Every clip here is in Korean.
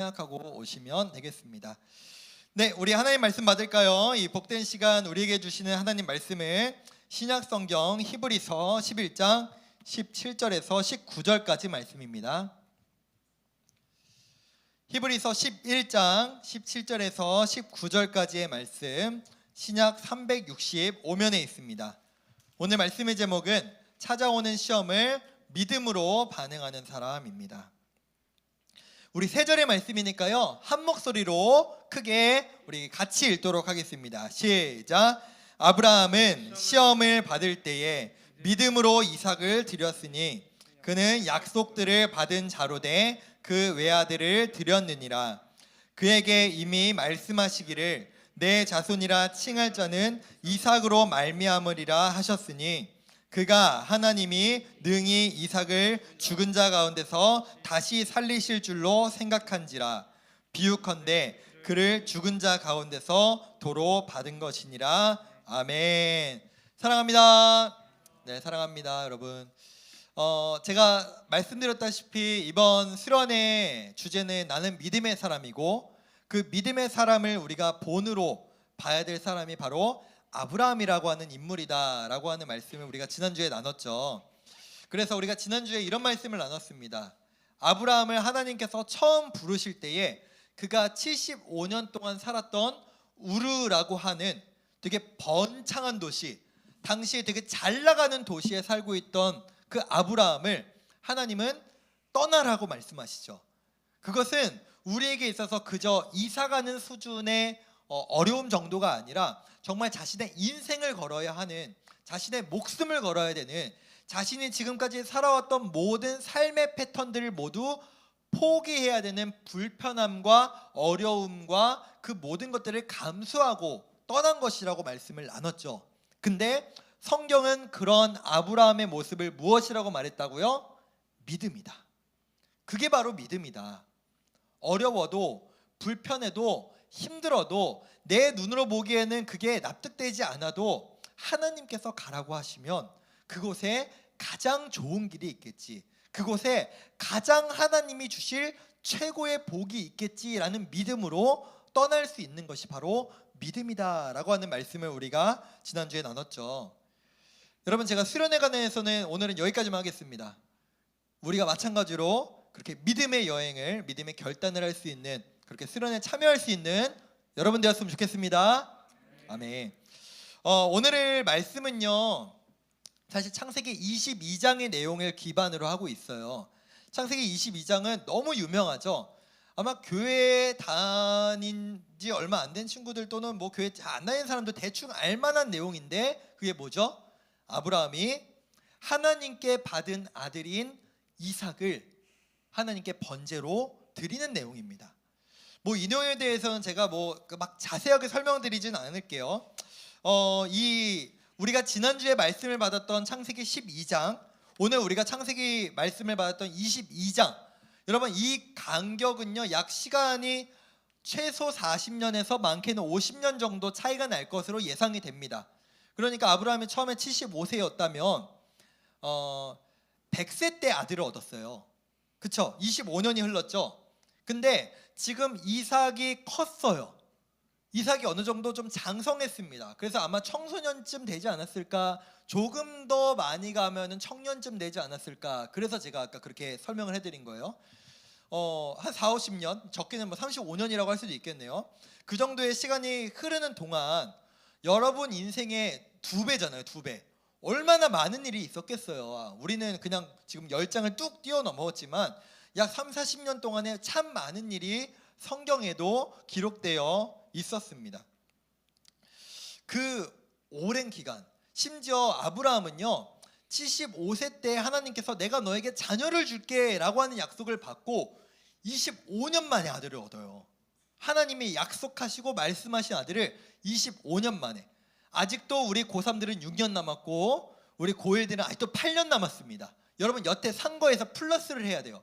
생각하고 오시면 되겠습니다. 네, 우리 하나님 말씀 받을까요? 이 복된 시간 우리에게 주시는 하나님 말씀을 신약 성경 히브리서 11장 17절에서 19절까지 말씀입니다. 히브리서 11장 17절에서 19절까지의 말씀 신약 365면에 있습니다. 오늘 말씀의 제목은 찾아오는 시험을 믿음으로 반응하는 사람입니다. 우리 세 절의 말씀이니까요. 한 목소리로 크게 우리 같이 읽도록 하겠습니다. 시작. 아브라함은 시험을 받을 때에 믿음으로 이삭을 드렸으니 그는 약속들을 받은 자로 돼그 외아들을 드렸느니라. 그에게 이미 말씀하시기를 내 자손이라 칭할 자는 이삭으로 말미암으리라 하셨으니 그가 하나님이 능히 이삭을 죽은 자 가운데서 다시 살리실 줄로 생각한지라. 비유컨대 그를 죽은 자 가운데서 도로 받은 것이니라. 아멘. 사랑합니다. 네 사랑합니다 여러분. 어 제가 말씀드렸다시피 이번 수련의 주제는 나는 믿음의 사람이고 그 믿음의 사람을 우리가 본으로 봐야 될 사람이 바로 아브라함이라고 하는 인물이다라고 하는 말씀을 우리가 지난주에 나눴죠. 그래서 우리가 지난주에 이런 말씀을 나눴습니다. 아브라함을 하나님께서 처음 부르실 때에 그가 75년 동안 살았던 우르라고 하는 되게 번창한 도시, 당시에 되게 잘 나가는 도시에 살고 있던 그 아브라함을 하나님은 떠나라고 말씀하시죠. 그것은 우리에게 있어서 그저 이사 가는 수준의 어, 어려움 정도가 아니라 정말 자신의 인생을 걸어야 하는 자신의 목숨을 걸어야 되는 자신이 지금까지 살아왔던 모든 삶의 패턴들을 모두 포기해야 되는 불편함과 어려움과 그 모든 것들을 감수하고 떠난 것이라고 말씀을 나눴죠. 근데 성경은 그런 아브라함의 모습을 무엇이라고 말했다고요? 믿음이다. 그게 바로 믿음이다. 어려워도 불편해도 힘들어도 내 눈으로 보기에는 그게 납득되지 않아도 하나님께서 가라고 하시면 그곳에 가장 좋은 길이 있겠지. 그곳에 가장 하나님이 주실 최고의 복이 있겠지라는 믿음으로 떠날 수 있는 것이 바로 믿음이다라고 하는 말씀을 우리가 지난주에 나눴죠. 여러분 제가 수련회 관해서는 오늘은 여기까지만 하겠습니다. 우리가 마찬가지로 그렇게 믿음의 여행을 믿음의 결단을 할 수 있는 그렇게 수련에 참여할 수 있는 여러분 되었으면 좋겠습니다. 아멘. 어, 오늘의 말씀은요. 사실 창세기 22장의 내용을 기반으로 하고 있어요. 창세기 22장은 너무 유명하죠. 아마 교회 다닌 지 얼마 안 된 친구들 또는 뭐 교회 잘안 다니는 사람도 대충 알만한 내용인데 그게 뭐죠? 아브라함이 하나님께 받은 아들인 이삭을 하나님께 번제로 드리는 내용입니다. 뭐이 내용에 대해서는 제가 뭐 막 자세하게 설명드리진 않을게요. 어, 이 우리가 지난주에 말씀을 받았던 창세기 12장, 오늘 우리가 창세기 말씀을 받았던 22장. 여러분 이 간격은요. 약 시간이 최소 40년에서 많게는 50년 정도 차이가 날 것으로 예상이 됩니다. 그러니까 아브라함이 처음에 75세였다면 어 100세 때 아들을 얻었어요. 그쵸? 25년이 흘렀죠. 근데 지금 이삭이 컸어요. 이삭이 어느 정도 좀 장성했습니다. 그래서 아마 청소년쯤 되지 않았을까? 조금 더 많이 가면은 청년쯤 되지 않았을까? 그래서 제가 아까 그렇게 설명을 해드린 거예요. 어, 한 4, 50년, 적게는 뭐 35년이라고 할 수도 있겠네요. 그 정도의 시간이 흐르는 동안 여러분 인생의 두 배잖아요, 두 배. 얼마나 많은 일이 있었겠어요. 우리는 그냥 지금 열 장을 뚝 뛰어넘었지만 약 3, 40년 동안에 참 많은 일이 성경에도 기록되어 있었습니다. 그 오랜 기간, 심지어 아브라함은요, 75세 때 하나님께서 내가 너에게 자녀를 줄게 라고 하는 약속을 받고 25년 만에 아들을 얻어요. 하나님이 약속하시고 말씀하신 아들을 25년 만에. 아직도 우리 고3들은 6년 남았고 우리 고1들은 아직도 8년 남았습니다. 여러분 여태 산 거에서 플러스를 해야 돼요.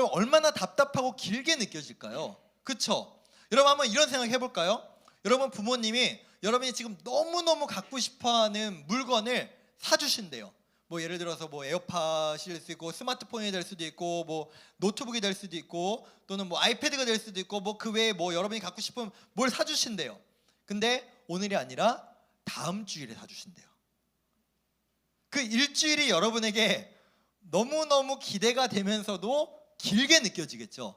얼마나 답답하고 길게 느껴질까요? 그쵸? 여러분 한번 이런 생각 해볼까요? 여러분 부모님이 여러분이 지금 너무너무 갖고 싶어하는 물건을 사주신대요. 뭐 예를 들어서 뭐 에어팟이 될수 있고 스마트폰이 될 수도 있고 뭐 노트북이 될 수도 있고 또는 뭐 아이패드가 될 수도 있고 뭐 그 외에 뭐 여러분이 갖고 싶으면 뭘 사주신대요. 근데 오늘이 아니라 다음 주일에 사주신대요. 그 일주일이 여러분에게 너무너무 기대가 되면서도 길게 느껴지겠죠.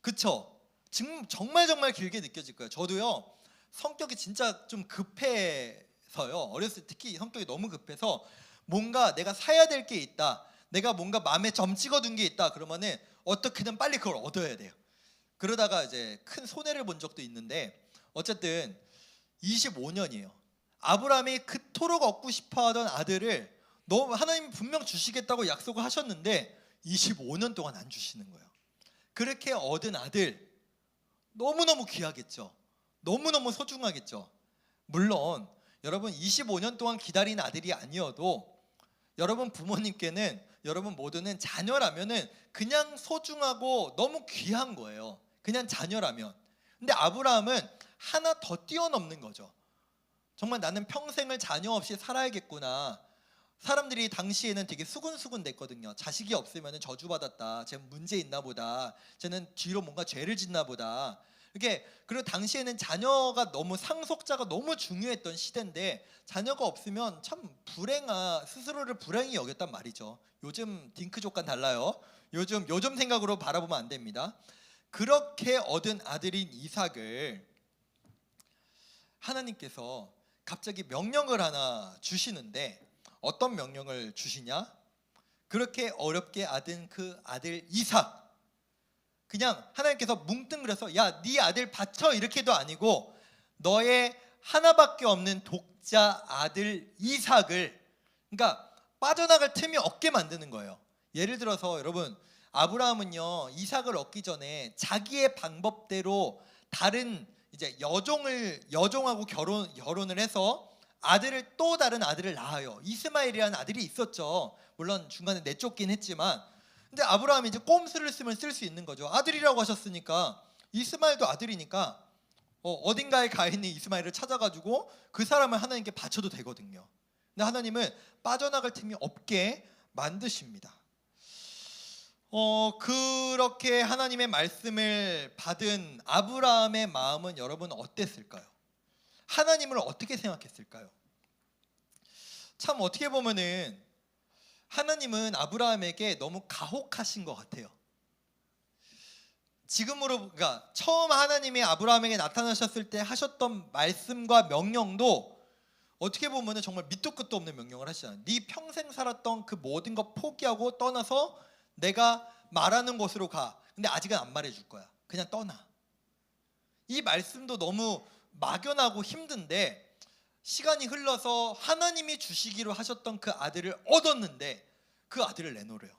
그쵸? 지금 정말 정말 길게 느껴질 거예요. 저도요. 성격이 진짜 좀 급해서요. 어렸을 때 특히 성격이 너무 급해서 뭔가 내가 사야 될 게 있다. 내가 뭔가 마음에 점 찍어둔 게 있다. 그러면은 어떻게든 빨리 그걸 얻어야 돼요. 그러다가 이제 큰 손해를 본 적도 있는데 어쨌든 25년이에요. 아브라함이 그토록 얻고 싶어 하던 아들을 너무 하나님이 분명 주시겠다고 약속을 하셨는데 25년 동안 안 주시는 거예요. 그렇게 얻은 아들 너무너무 귀하겠죠. 너무너무 소중하겠죠. 물론 여러분 25년 동안 기다린 아들이 아니어도 여러분 부모님께는 여러분 모두는 자녀라면은 그냥 소중하고 너무 귀한 거예요. 그냥 자녀라면. 근데 아브라함은 하나 더 뛰어넘는 거죠. 정말 나는 평생을 자녀 없이 살아야겠구나. 사람들이 당시에는 되게 수근수근 됐거든요. 자식이 없으면 저주받았다. 쟤 문제 있나 보다. 쟤는 뒤로 뭔가 죄를 짓나 보다. 이렇게 그리고 당시에는 자녀가 너무 상속자가 너무 중요했던 시대인데 자녀가 없으면 참 불행하 스스로를 불행히 여겼단 말이죠. 요즘 딩크족과 달라요. 요즘 요즘 생각으로 바라보면 안 됩니다. 그렇게 얻은 아들인 이삭을 하나님께서 갑자기 명령을 하나 주시는데 어떤 명령을 주시냐? 그렇게 어렵게 얻은 그 아들 이삭 그냥 하나님께서 뭉뚱그려서 야 네 아들 바쳐 이렇게도 아니고 너의 하나밖에 없는 독자 아들 이삭을 그러니까 빠져나갈 틈이 없게 만드는 거예요. 예를 들어서 여러분 아브라함은요 이삭을 얻기 전에 자기의 방법대로 다른 이제 여종을 여종하고 결혼 결혼을 해서 아들을 또 다른 아들을 낳아요. 이스마엘이라는 아들이 있었죠. 물론 중간에 내쫓긴 했지만 근데 아브라함이 이제 꼼수를 쓰면 쓸 수 있는 거죠. 아들이라고 하셨으니까 이스마엘도 아들이니까 어, 딘가에 가 있는 이스마엘을 찾아가지고 그 사람을 하나님께 바쳐도 되거든요. 근데 하나님은 빠져나갈 틈이 없게 만드십니다. 어, 그렇게 하나님의 말씀을 받은 아브라함의 마음은 여러분 어땠을까요? 하나님을 어떻게 생각했을까요? 참 어떻게 보면은 하나님은 아브라함에게 너무 가혹하신 것 같아요. 지금으로 그러니까 처음 하나님이 아브라함에게 나타나셨을 때 하셨던 말씀과 명령도 어떻게 보면은 정말 밑도 끝도 없는 명령을 하시잖아요. 네 평생 살았던 그 모든 것 포기하고 떠나서 내가 말하는 곳으로 가. 근데 아직은 안 말해줄 거야. 그냥 떠나. 이 말씀도 너무 막연하고 힘든데 시간이 흘러서 하나님이 주시기로 하셨던 그 아들을 얻었는데 그 아들을 내놓으래요.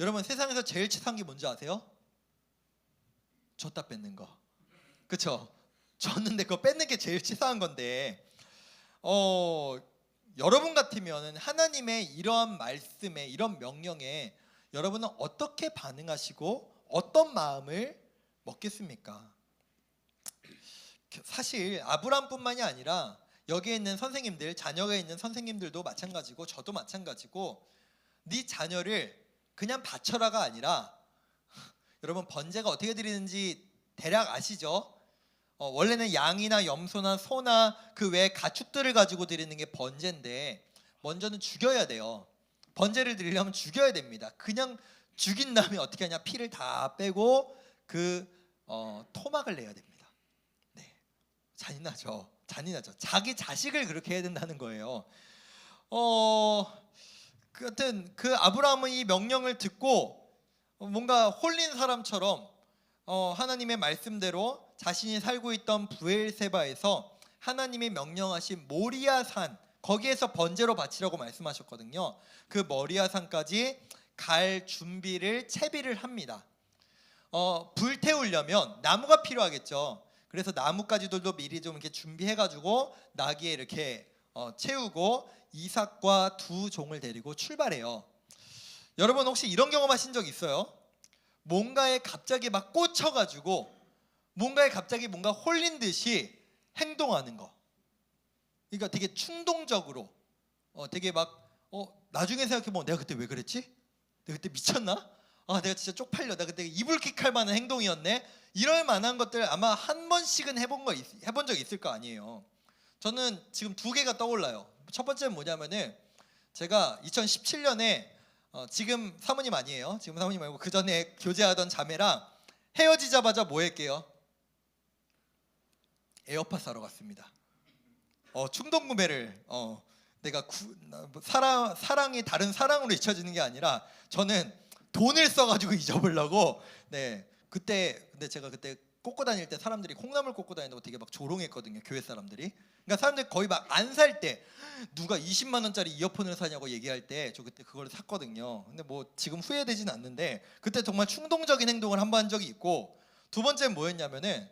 여러분 세상에서 제일 치사한 게 뭔지 아세요? 줬다 뺏는 거. 그쵸? 줬는데 그거 뺏는 게 제일 치사한 건데 어 여러분 같으면 하나님의 이러한 말씀에 이런 명령에 여러분은 어떻게 반응하시고 어떤 마음을 먹겠습니까? 사실 아브람뿐만이 아니라 여기에 있는 선생님들, 자녀가 있는 선생님들도 마찬가지고 저도 마찬가지고 네 자녀를 그냥 바쳐라가 아니라 여러분 번제가 어떻게 드리는지 대략 아시죠? 어, 원래는 양이나 염소나 소나 그 외 가축들을 가지고 드리는 게 번제인데 먼저는 죽여야 돼요. 번제를 드리려면 죽여야 됩니다. 그냥 죽인 다음에 어떻게 하냐? 피를 다 빼고 그 어, 토막을 내야 됩니다. 네, 잔인하죠. 잔인하죠. 자기 자식을 그렇게 해야 된다는 거예요. 어, 그 하여튼 그 아브라함은 이 명령을 듣고 뭔가 홀린 사람처럼 어, 하나님의 말씀대로 자신이 살고 있던 부엘세바에서 하나님이 명령하신 모리아산 거기에서 번제로 바치라고 말씀하셨거든요. 그 모리아산까지 갈 준비를 채비를 합니다. 어, 불 태우려면 나무가 필요하겠죠. 그래서 나뭇가지들도 미리 좀 이렇게 준비해가지고 나귀에 이렇게 어, 채우고 이삭과 두 종을 데리고 출발해요. 여러분 혹시 이런 경험하신 적 있어요? 뭔가에 갑자기 막 꽂혀가지고 뭔가에 갑자기 뭔가 홀린 듯이 행동하는 거. 그러니까 되게 충동적으로, 어, 되게 막 어, 나중에 생각해보면 내가 그때 왜 그랬지? 내가 그때 미쳤나? 아 내가 진짜 쪽팔려. 나 그때 이불킥 할 만한 행동이었네. 이럴 만한 것들 아마 한 번씩은 해본 거 있- 해본 적 있을 거 아니에요. 저는 지금 두 개가 떠올라요. 첫 번째는 뭐냐면은 제가 2017년에 어, 지금 사모님 아니에요. 지금 사모님 말고 그 전에 교제하던 자매랑 헤어지자마자 뭐 했게요? 에어팟 사러 갔습니다. 어, 충동 구매를 어, 내가 구, 나- 뭐 사랑 사랑이 다른 사랑으로 잊혀지는 게 아니라 저는 돈을 써가지고 잊어보려고. 네. 그때 근데 제가 그때 꽂고 다닐 때 사람들이 콩나물 꽂고 다닌다고 되게 막 조롱했거든요 교회 사람들이. 그러니까 사람들이 거의 막 안 살 때 누가 20만 원짜리 이어폰을 사냐고 얘기할 때 저 그때 그걸 샀거든요. 근데 뭐 지금 후회되진 않는데 그때 정말 충동적인 행동을 한 번 한 적이 있고 두 번째는 뭐였냐면은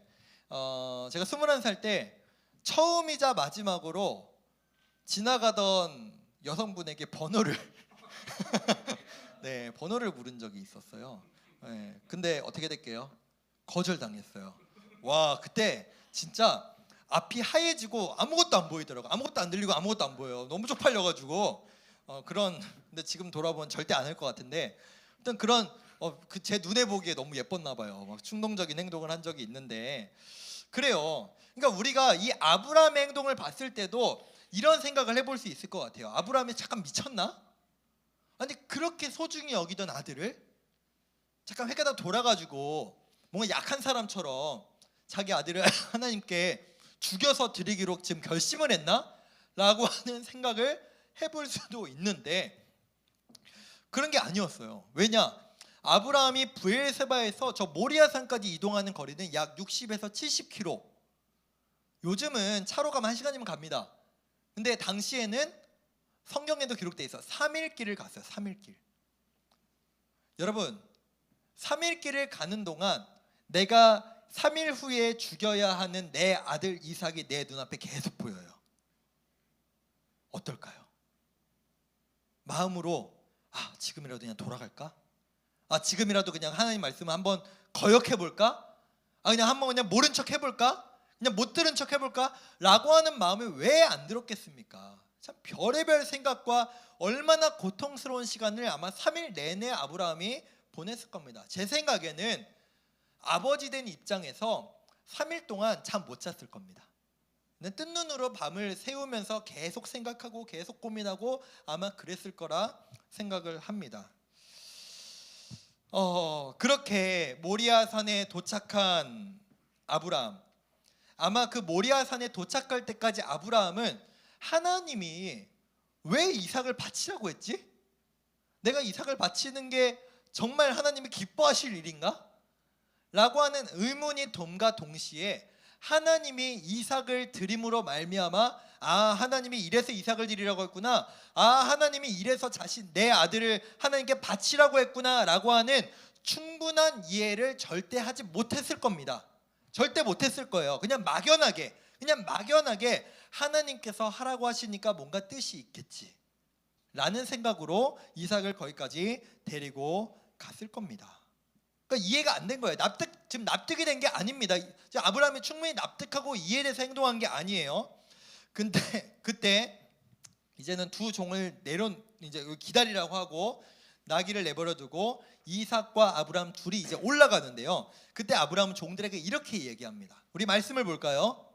어 제가 21살 때 처음이자 마지막으로 지나가던 여성분에게 번호를 네 번호를 물은 적이 있었어요. 네, 근데 어떻게 됐게요? 거절당했어요. 와 그때 진짜 앞이 하얘지고 아무것도 안 보이더라고. 아무것도 안 들리고 아무것도 안 보여요. 너무 쪽팔려가지고 어, 그런 근데 지금 돌아보면 절대 안 할 것 같은데 일단 그런 어, 그 제 눈에 보기에 너무 예뻤나 봐요. 막 충동적인 행동을 한 적이 있는데 그래요. 그러니까 우리가 이 아브라함의 행동을 봤을 때도 이런 생각을 해볼 수 있을 것 같아요. 아브라함이 잠깐 미쳤나? 아니 그렇게 소중히 여기던 아들을 잠깐 회가다 돌아가지고 뭔가 약한 사람처럼 자기 아들을 하나님께 죽여서 드리기로 지금 결심을 했나? 라고 하는 생각을 해볼 수도 있는데 그런 게 아니었어요. 왜냐? 아브라함이 부엘세바에서 저 모리아산까지 이동하는 거리는 약 60에서 70km. 요즘은 차로 가면 1시간이면 갑니다. 근데 당시에는 성경에도 기록돼 있어. 3일 길을 갔어요. 3일 길. 여러분, 3일 길을 가는 동안 내가 3일 후에 죽여야 하는 내 아들 이삭이 내 눈앞에 계속 보여요. 어떨까요? 마음으로 아, 지금이라도 그냥 돌아갈까? 아, 지금이라도 그냥 하나님 말씀을 한번 거역해 볼까? 아, 그냥 한번 그냥 모른 척 해 볼까? 그냥 못 들은 척 해 볼까? 라고 하는 마음이 왜 안 들었겠습니까? 참 별의별 생각과 얼마나 고통스러운 시간을 아마 3일 내내 아브라함이 보냈을 겁니다. 제 생각에는 아버지 된 입장에서 3일 동안 잠 못 잤을 겁니다. 근데 뜬 눈으로 밤을 새우면서 계속 생각하고 계속 고민하고 아마 그랬을 거라 생각을 합니다. 어, 그렇게 모리아산에 도착한 아브라함. 아마 그 모리아산에 도착할 때까지 아브라함은 하나님이 왜 이삭을 바치라고 했지? 내가 이삭을 바치는 게 정말 하나님이 기뻐하실 일인가? 라고 하는 의문이 돔과 동시에 하나님이 이삭을 드림으로 말미암아 아 하나님이 이래서 이삭을 드리라고 했구나 아 하나님이 이래서 자신 내 아들을 하나님께 바치라고 했구나라고 하는 충분한 이해를 절대 하지 못했을 겁니다. 절대 못했을 거예요. 그냥 막연하게 그냥 막연하게 하나님께서 하라고 하시니까 뭔가 뜻이 있겠지. 라는 생각으로 이삭을 거기까지 데리고 갔을 겁니다. 그러니까 이해가 안 된 거예요. 납득 지금 납득이 된 게 아닙니다. 아브라함이 충분히 납득하고 이해돼서 행동한 게 아니에요. 근데 그때 이제는 두 종을 내려 이제 기다리라고 하고 나귀를 내버려 두고 이삭과 아브라함 둘이 이제 올라가는데요. 그때 아브라함은 종들에게 이렇게 얘기합니다. 우리 말씀을 볼까요?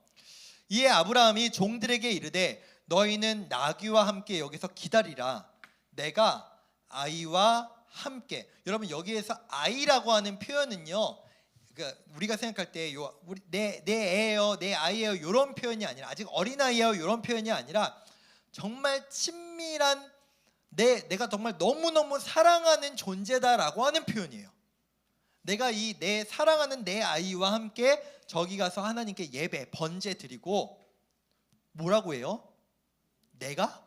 이에 아브라함이 종들에게 이르되 너희는 나귀와 함께 여기서 기다리라. 내가 아이와 함께. 여러분 여기에서 아이라고 하는 표현은요. 그러니까 우리가 생각할 때요 우리 내내 애예요, 내 아이예요 이런 표현이 아니라 아직 어린 아이예요 이런 표현이 아니라 정말 친밀한 내 내가 정말 너무 너무 사랑하는 존재다라고 하는 표현이에요. 내가 이 내 사랑하는 내 아이와 함께 저기 가서 하나님께 예배 번제 드리고 뭐라고 해요? 내가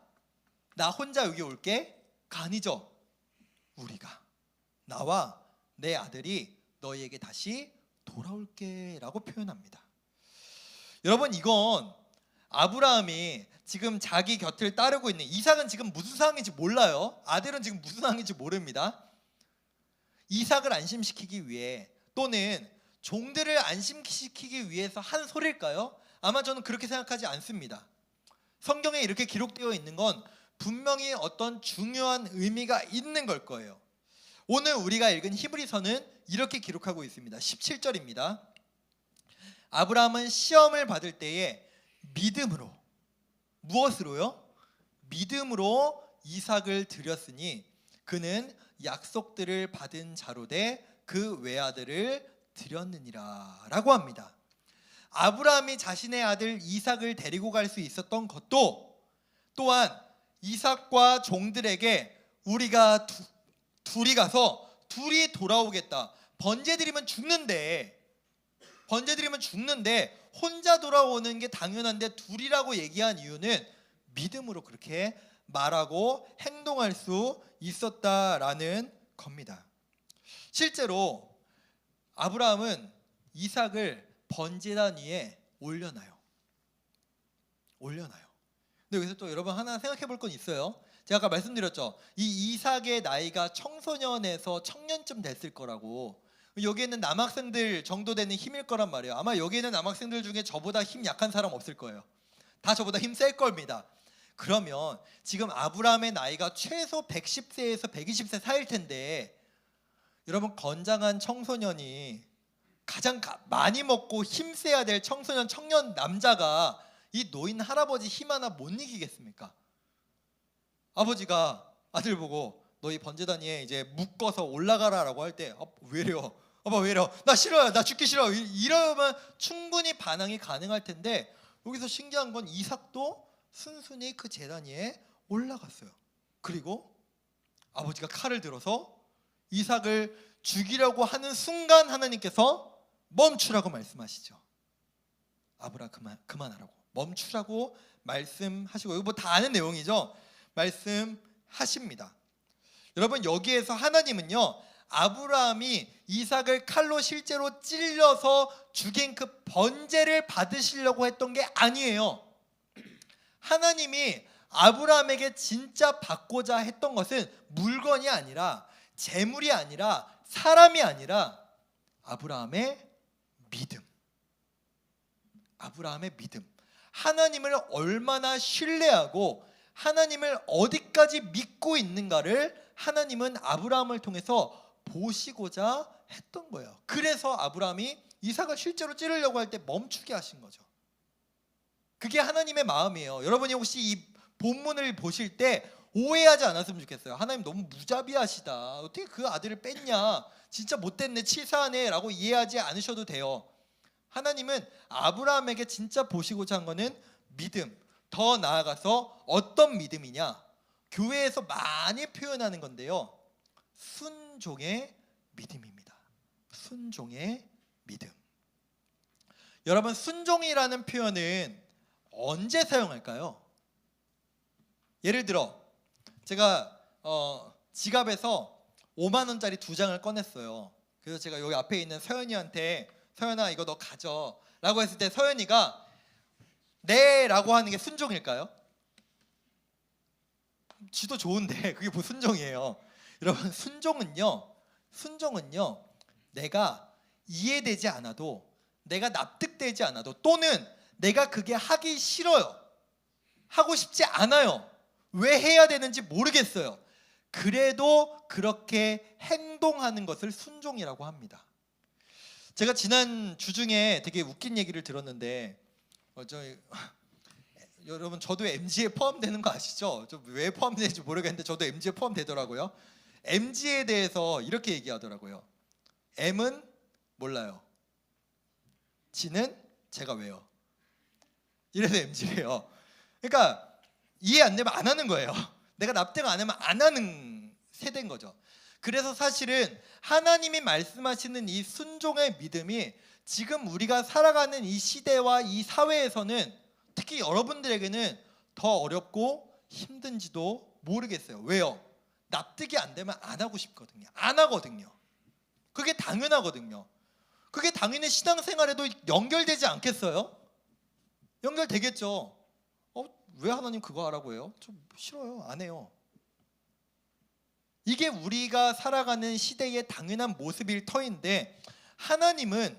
나 혼자 여기 올게 가 아니죠. 우리가 나와 내 아들이 너희에게 다시 돌아올게라고 표현합니다. 여러분 이건 아브라함이 지금 자기 곁을 따르고 있는 이삭은 지금 무슨 상황인지 몰라요. 아들은 지금 무슨 상황인지 모릅니다. 이삭을 안심시키기 위해 또는 종들을 안심시키기 위해서 한 소리일까요? 아마 저는 그렇게 생각하지 않습니다. 성경에 이렇게 기록되어 있는 건 분명히 어떤 중요한 의미가 있는 걸 거예요. 오늘 우리가 읽은 히브리서는 이렇게 기록하고 있습니다. 17절입니다. 아브라함은 시험을 받을 때에 믿음으로 무엇으로요? 믿음으로 이삭을 드렸으니 그는 약속들을 받은 자로 돼그 외아들을 드렸느니라라고 합니다. 아브라함이 자신의 아들 이삭을 데리고 갈 수 있었던 것도 또한 이삭과 종들에게 우리가 두, 둘이 가서 둘이 돌아오겠다. 번제 드리면 죽는데 번제 드리면 죽는데 혼자 돌아오는 게 당연한데 둘이라고 얘기한 이유는 믿음으로 그렇게 말하고 행동할 수 있었다라는 겁니다. 실제로 아브라함은 이삭을 번제단 위에 올려놔요. 올려놔요. 근데 여기서 또 여러분 하나 생각해 볼 건 있어요. 제가 아까 말씀드렸죠. 이 이삭의 나이가 청소년에서 청년쯤 됐을 거라고. 여기 있는 남학생들 정도 되는 힘일 거란 말이에요. 아마 여기 있는 남학생들 중에 저보다 힘 약한 사람 없을 거예요. 다 저보다 힘 셀 겁니다. 그러면 지금 아브라함의 나이가 최소 110세에서 120세 사이일 텐데 여러분 건장한 청소년이 가장 가- 많이 먹고 힘세야 될 청소년 청년 남자가 이 노인 할아버지 힘 하나 못 이기겠습니까? 아버지가 아들 보고 너희 번제단위에 이제 묶어서 올라가라라고 할 때 어, 왜래요? 아빠 왜래요? 나 싫어요. 나 죽기 싫어. 이- 이러면 충분히 반항이 가능할 텐데 여기서 신기한 건 이삭도 순순히 그 제단 위에 올라갔어요. 그리고 아버지가 칼을 들어서 이삭을 죽이려고 하는 순간 하나님께서 멈추라고 말씀하시죠. 아브라 그만 그만하라고 멈추라고 말씀하시고 이거 뭐 다 아는 내용이죠. 말씀하십니다. 여러분 여기에서 하나님은요 아브라함이 이삭을 칼로 실제로 찔려서 죽인 그 번제를 받으시려고 했던 게 아니에요. 하나님이 아브라함에게 진짜 받고자 했던 것은 물건이 아니라 재물이 아니라 사람이 아니라 아브라함의 믿음. 아브라함의 믿음. 하나님을 얼마나 신뢰하고 하나님을 어디까지 믿고 있는가를 하나님은 아브라함을 통해서 보시고자 했던 거예요. 그래서 아브라함이 이삭을 실제로 찌르려고 할 때 멈추게 하신 거죠. 그게 하나님의 마음이에요. 여러분이 혹시 이 본문을 보실 때 오해하지 않았으면 좋겠어요. 하나님 너무 무자비하시다. 어떻게 그 아들을 뺐냐? 진짜 못됐네, 치사하네라고 이해하지 않으셔도 돼요. 하나님은 아브라함에게 진짜 보시고자 한 거는 믿음. 더 나아가서 어떤 믿음이냐? 교회에서 많이 표현하는 건데요. 순종의 믿음입니다. 순종의 믿음. 여러분 순종이라는 표현은 언제 사용할까요? 예를 들어 제가 어, 지갑에서 5만 원짜리 두 장을 꺼냈어요. 그래서 제가 여기 앞에 있는 서연이한테 서연아 이거 너 가져 라고 했을 때 서연이가 네 라고 하는 게 순종일까요? 지도 좋은데 그게 뭐 순종이에요? 여러분 순종은요. 순종은요. 내가 이해되지 않아도 내가 납득되지 않아도 또는 내가 그게 하기 싫어요. 하고 싶지 않아요. 왜 해야 되는지 모르겠어요. 그래도 그렇게 행동하는 것을 순종이라고 합니다. 제가 지난 주 중에 되게 웃긴 얘기를 들었는데 어, 저, 여러분 저도 MG에 포함되는 거 아시죠? 좀왜 포함되는지 모르겠는데 저도 MG에 포함되더라고요. MG에 대해서 이렇게 얘기하더라고요. M은 몰라요. G는 제가 왜요? 이래서 MG래요. 그러니까 이해 안 되면 안 하는 거예요. 내가 납득 안 하면 안 하는 세대인 거죠. 그래서 사실은 하나님이 말씀하시는 이 순종의 믿음이 지금 우리가 살아가는 이 시대와 이 사회에서는 특히 여러분들에게는 더 어렵고 힘든지도 모르겠어요. 왜요? 납득이 안 되면 안 하고 싶거든요. 안 하거든요. 그게 당연하거든요. 그게 당연히 신앙생활에도 연결되지 않겠어요? 연결되겠죠. 어, 왜 하나님 그거 하라고 해요? 좀 싫어요. 안 해요. 이게 우리가 살아가는 시대의 당연한 모습일 터인데 하나님은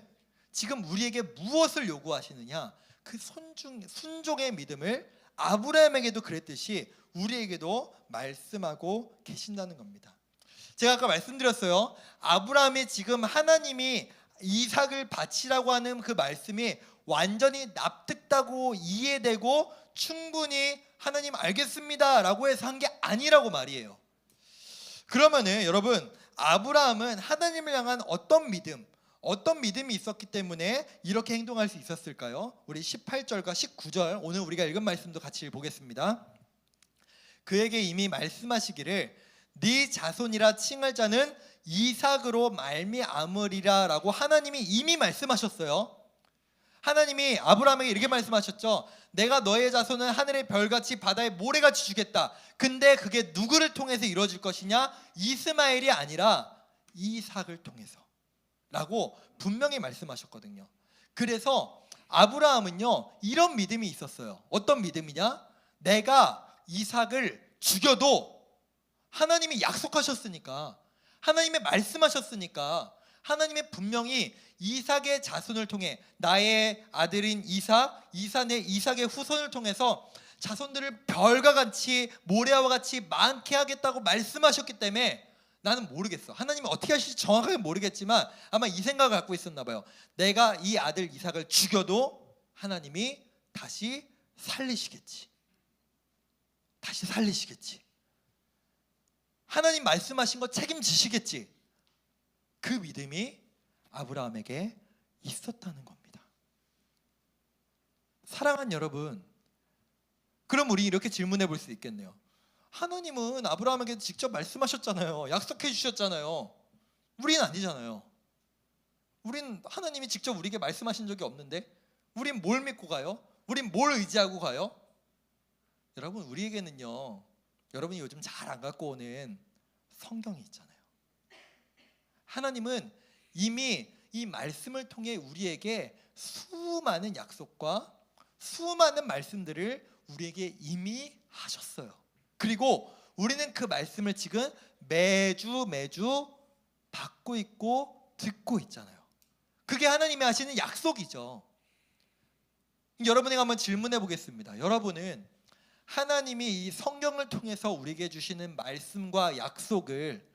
지금 우리에게 무엇을 요구하시느냐? 그 순종, 순종의 믿음을 아브라함에게도 그랬듯이 우리에게도 말씀하고 계신다는 겁니다. 제가 아까 말씀드렸어요. 아브라함이 지금 하나님이 이삭을 바치라고 하는 그 말씀이 완전히 납득되고 이해되고 충분히 하나님 알겠습니다라고 해서 한 게 아니라고 말이에요. 그러면은 여러분 아브라함은 하나님을 향한 어떤 믿음, 어떤 믿음이 있었기 때문에 이렇게 행동할 수 있었을까요? 우리 18절과 19절 오늘 우리가 읽은 말씀도 같이 보겠습니다. 그에게 이미 말씀하시기를 네 자손이라 칭할 자는 이삭으로 말미암으리라라고 하나님이 이미 말씀하셨어요. 하나님이 아브라함에게 이렇게 말씀하셨죠. 내가 너의 자손은 하늘의 별같이 바다의 모래같이 주겠다. 근데 그게 누구를 통해서 이루어질 것이냐? 이스마엘이 아니라 이삭을 통해서. 라고 분명히 말씀하셨거든요. 그래서 아브라함은요, 이런 믿음이 있었어요. 어떤 믿음이냐? 내가 이삭을 죽여도 하나님이 약속하셨으니까, 하나님이 말씀하셨으니까, 하나님의 분명히 이삭의 자손을 통해 나의 아들인 이삭, 이삭의 이삭의 후손을 통해서 자손들을 별과 같이 모래와 같이 많게 하겠다고 말씀하셨기 때문에 나는 모르겠어. 하나님이 어떻게 하실지 정확하게 모르겠지만 아마 이 생각을 갖고 있었나 봐요. 내가 이 아들 이삭을 죽여도 하나님이 다시 살리시겠지. 다시 살리시겠지. 하나님 말씀하신 거 책임지시겠지. 그 믿음이 아브라함에게 있었다는 겁니다. 사랑한 여러분, 그럼 우리 이렇게 질문해 볼 수 있겠네요. 하나님은 아브라함에게 직접 말씀하셨잖아요. 약속해 주셨잖아요. 우리는 아니잖아요. 우린 하나님이 직접 우리에게 말씀하신 적이 없는데 우린 뭘 믿고 가요? 우린 뭘 의지하고 가요? 여러분 우리에게는요. 여러분이 요즘 잘 안 갖고 오는 성경이 있잖아요. 하나님은 이미 이 말씀을 통해 우리에게 수많은 약속과 수많은 말씀들을 우리에게 이미 하셨어요. 그리고 우리는 그 말씀을 지금 매주 매주 받고 있고 듣고 있잖아요. 그게 하나님이 하시는 약속이죠. 여러분에게 한번 질문해 보겠습니다. 여러분은 하나님이 이 성경을 통해서 우리에게 주시는 말씀과 약속을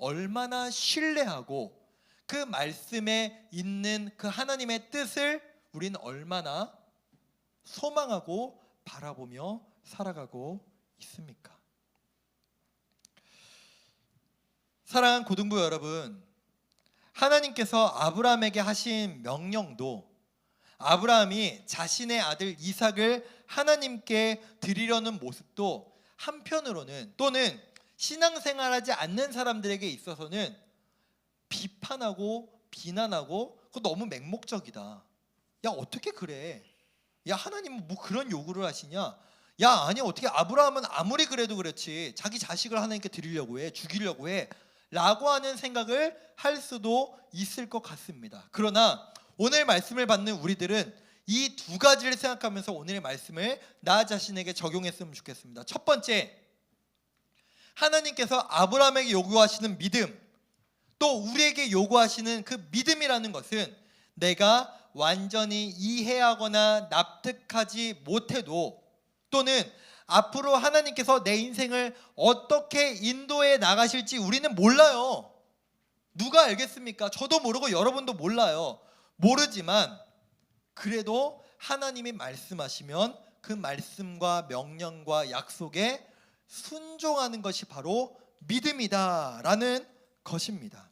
얼마나 신뢰하고 그 말씀에 있는 그 하나님의 뜻을 우리는 얼마나 소망하고 바라보며 살아가고 있습니까? 사랑하는 고등부 여러분, 하나님께서 아브라함에게 하신 명령도 아브라함이 자신의 아들 이삭을 하나님께 드리려는 모습도 한편으로는 또는 신앙생활하지 않는 사람들에게 있어서는 비판하고 비난하고 그거 너무 맹목적이다. 야 어떻게 그래? 야 하나님은 뭐 그런 요구를 하시냐? 야 아니 어떻게 아브라함은 아무리 그래도 그렇지 자기 자식을 하나님께 드리려고 해 죽이려고 해 라고 하는 생각을 할 수도 있을 것 같습니다. 그러나 오늘 말씀을 받는 우리들은 이 두 가지를 생각하면서 오늘의 말씀을 나 자신에게 적용했으면 좋겠습니다. 첫 번째 하나님께서 아브라함에게 요구하시는 믿음 또 우리에게 요구하시는 그 믿음이라는 것은 내가 완전히 이해하거나 납득하지 못해도 또는 앞으로 하나님께서 내 인생을 어떻게 인도해 나가실지 우리는 몰라요. 누가 알겠습니까? 저도 모르고 여러분도 몰라요. 모르지만 그래도 하나님이 말씀하시면 그 말씀과 명령과 약속에 순종하는 것이 바로 믿음이다라는 것입니다.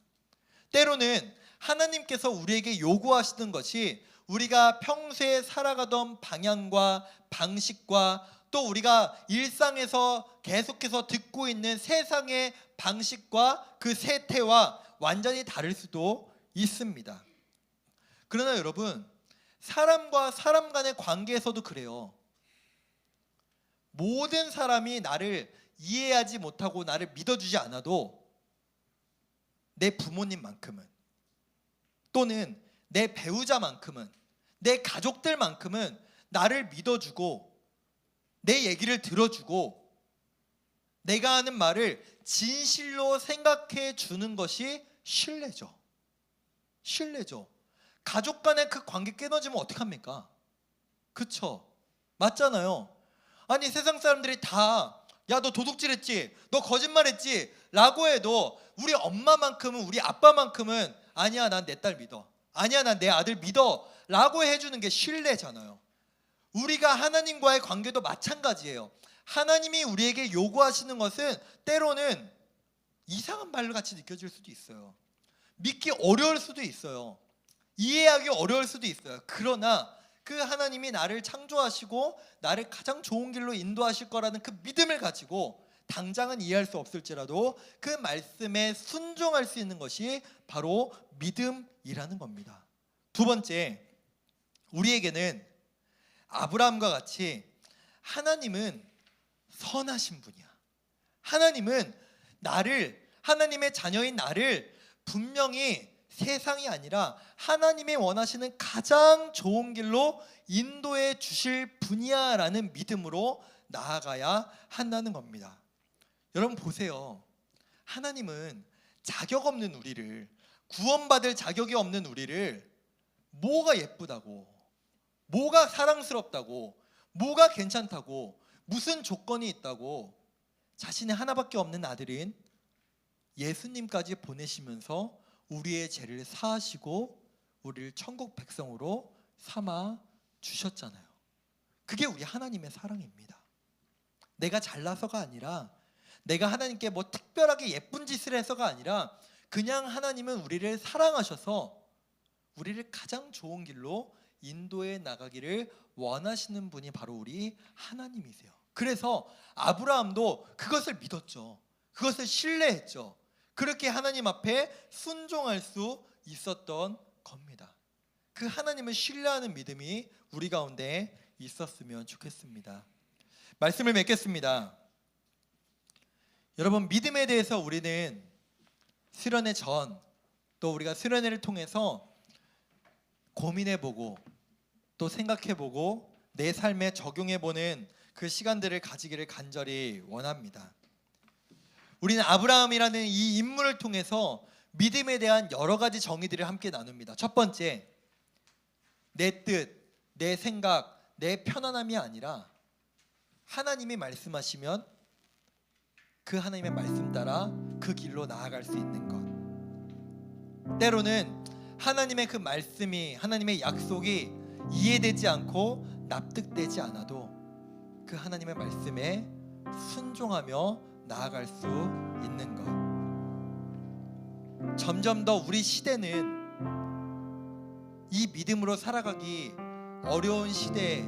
때로는 하나님께서 우리에게 요구하시는 것이 우리가 평소에 살아가던 방향과 방식과 또 우리가 일상에서 계속해서 듣고 있는 세상의 방식과 그 세태와 완전히 다를 수도 있습니다. 그러나 여러분, 사람과 사람 간의 관계에서도 그래요. 모든 사람이 나를 이해하지 못하고 나를 믿어주지 않아도 내 부모님만큼은 또는 내 배우자만큼은 내 가족들만큼은 나를 믿어주고 내 얘기를 들어주고 내가 하는 말을 진실로 생각해 주는 것이 신뢰죠. 신뢰죠. 가족 간의 그 관계 끊어지면 어떡합니까? 그쵸? 맞잖아요. 아니 세상 사람들이 다 야 너 도둑질했지? 너 거짓말했지? 라고 해도 우리 엄마만큼은 우리 아빠만큼은 아니야 난 내 딸 믿어. 아니야 난 내 아들 믿어. 라고 해주는 게 신뢰잖아요. 우리가 하나님과의 관계도 마찬가지예요. 하나님이 우리에게 요구하시는 것은 때로는 이상한 말 같이 느껴질 수도 있어요. 믿기 어려울 수도 있어요. 이해하기 어려울 수도 있어요. 그러나 그 하나님이 나를 창조하시고 나를 가장 좋은 길로 인도하실 거라는 그 믿음을 가지고 당장은 이해할 수 없을지라도 그 말씀에 순종할 수 있는 것이 바로 믿음이라는 겁니다. 두 번째, 우리에게는 아브라함과 같이 하나님은 선하신 분이야. 하나님은 나를 하나님의 자녀인 나를 분명히 세상이 아니라 하나님이 원하시는 가장 좋은 길로 인도해 주실 분이야라는 믿음으로 나아가야 한다는 겁니다. 여러분 보세요. 하나님은 자격 없는 우리를 구원받을 자격이 없는 우리를 뭐가 예쁘다고 뭐가 사랑스럽다고 뭐가 괜찮다고 무슨 조건이 있다고 자신의 하나밖에 없는 아들인 예수님까지 보내시면서 우리의 죄를 사하시고 우리를 천국 백성으로 삼아 주셨잖아요. 그게 우리 하나님의 사랑입니다. 내가 잘나서가 아니라 내가 하나님께 뭐 특별하게 예쁜 짓을 해서가 아니라 그냥 하나님은 우리를 사랑하셔서 우리를 가장 좋은 길로 인도해 나가기를 원하시는 분이 바로 우리 하나님이세요. 그래서 아브라함도 그것을 믿었죠. 그것을 신뢰했죠. 그렇게 하나님 앞에 순종할 수 있었던 겁니다. 그 하나님을 신뢰하는 믿음이 우리 가운데 있었으면 좋겠습니다. 말씀을 맺겠습니다. 여러분 믿음에 대해서 우리는 수련회 전 또 우리가 수련회를 통해서 고민해보고 또 생각해보고 내 삶에 적용해보는 그 시간들을 가지기를 간절히 원합니다. 우리는 아브라함이라는 이 인물을 통해서 믿음에 대한 여러 가지 정의들을 함께 나눕니다. 첫 번째, 내 뜻, 내 생각, 내 편안함이 아니라 하나님이 말씀하시면 그 하나님의 말씀 따라 그 길로 나아갈 수 있는 것. 때로는 하나님의 그 말씀이 하나님의 약속이 이해되지 않고 납득되지 않아도 그 하나님의 말씀에 순종하며 나아갈 수 있는 것. 점점 더 우리 시대는 이 믿음으로 살아가기 어려운 시대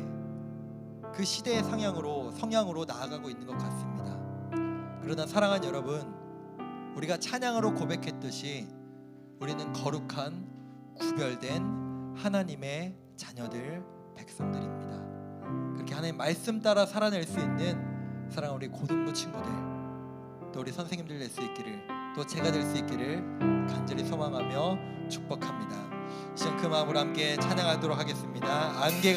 그 시대의 상향으로 성향으로 나아가고 있는 것 같습니다. 그러나 사랑하는 여러분, 우리가 찬양으로 고백했듯이 우리는 거룩한 구별된 하나님의 자녀들 백성들입니다. 그렇게 하나님 말씀 따라 살아낼 수 있는 사랑 우리 고등부 친구들 또 우리 선생님들 될 수 있기를 또 제가 될 수 있기를 간절히 소망하며 축복합니다. 시간 그 마음으로 함께 찬양하도록 하겠습니다. 안개가